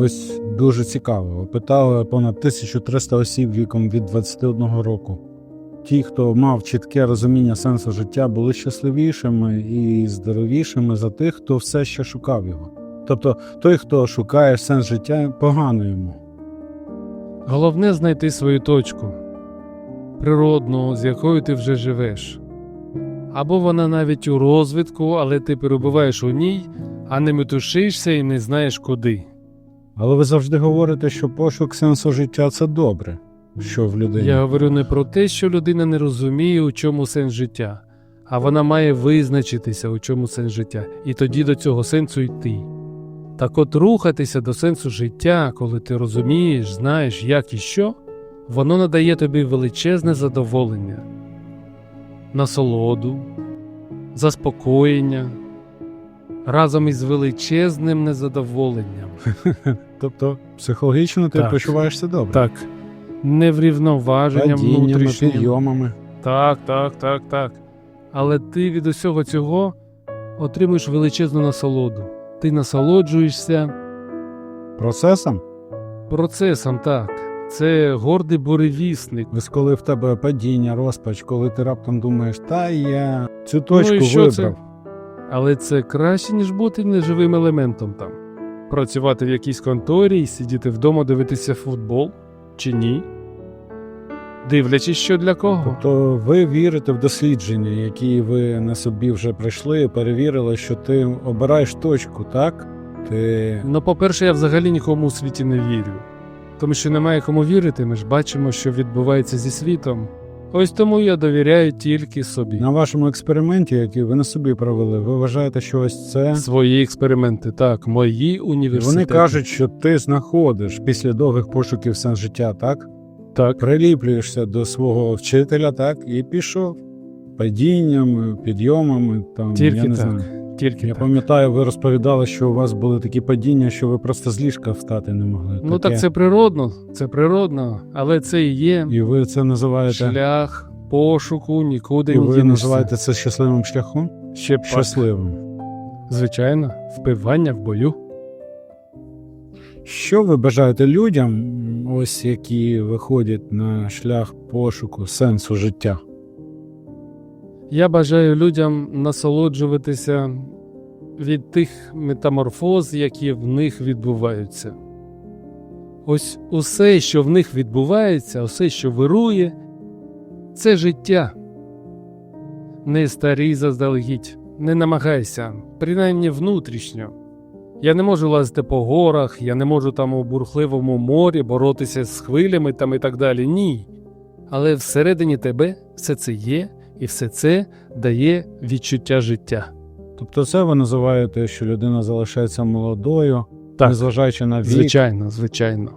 Ось дуже цікаво. Опитали понад 1300 осіб віком від 21 року. Ті, хто мав чітке розуміння сенсу життя, були щасливішими і здоровішими за тих, хто все ще шукав його. Тобто той, хто шукає сенс життя, погано йому. Головне знайти свою точку, природну, з якою ти вже живеш. Або вона навіть у розвитку, але ти перебуваєш у ній, а не метушишся і не знаєш куди. Але ви завжди говорите, що пошук сенсу життя це добре, що в людині. Я говорю не про те, що людина не розуміє, у чому сенс життя, а вона має визначитися, у чому сенс життя, і тоді до цього сенсу йти. Так от рухатися до сенсу життя, коли ти розумієш, знаєш, як і що, воно надає тобі величезне задоволення, насолоду, заспокоєння разом із величезним незадоволенням. Тобто психологічно ти Так. почуваєшся добре. Так, неврівноваженням Падіннями, внутрішнім. підйомами. Так, так, так, так. Але ти від усього цього отримуєш величезну насолоду. Ти насолоджуєшся Процесом? процесом, так. Це гордий буревісник. Ось коли в тебе падіння, розпач, коли ти раптом думаєш, та я цю точку ну і що вибрав. Але це краще, ніж бути неживим елементом там. Працювати в якійсь конторі і сидіти вдома дивитися футбол чи ні? Дивлячись, що для кого. Тобто ви вірите в дослідження, які ви на собі вже пройшли, перевірили, що ти обираєш точку, так? Ти Ну, по-перше, я взагалі нікому у світі не вірю. Тому що немає кому вірити, ми ж бачимо, що відбувається зі світом. Ось тому я довіряю тільки собі. на вашому експерименті, який ви на собі провели, ви вважаєте, що ось це. Свої експерименти, так, мої університети. Вони кажуть, що ти знаходиш після довгих пошуків сенс життя, так? так. Приліплюєшся до свого вчителя, так, і пішов падіннями, підйомами. Там, Тільки я не так. знаю. Тільки Я так. пам'ятаю, ви розповідали, що у вас були такі падіння, що ви просто з ліжка встати не могли. Ну Таке. так це природно, це природно, але це і є І ви це називаєте шлях пошуку, нікуди і не ви дінешся. називаєте це щасливим шляхом? Ще. Щасливим. Звичайно, впивання в бою. Що ви бажаєте людям, ось які виходять на шлях пошуку сенсу життя? Я бажаю людям насолоджуватися від тих метаморфоз, які в них відбуваються. Ось усе, що в них відбувається, усе, що вирує, це життя. Не старій заздалегідь, не намагайся, принаймні внутрішньо. Я не можу лазити по горах, я не можу там у бурхливому морі боротися з хвилями там і так далі. Ні. Але всередині тебе все це є, і все це дає відчуття життя. Тобто, це ви називаєте, що людина залишається молодою, Так. незважаючи на вік, Звичайно, звичайно.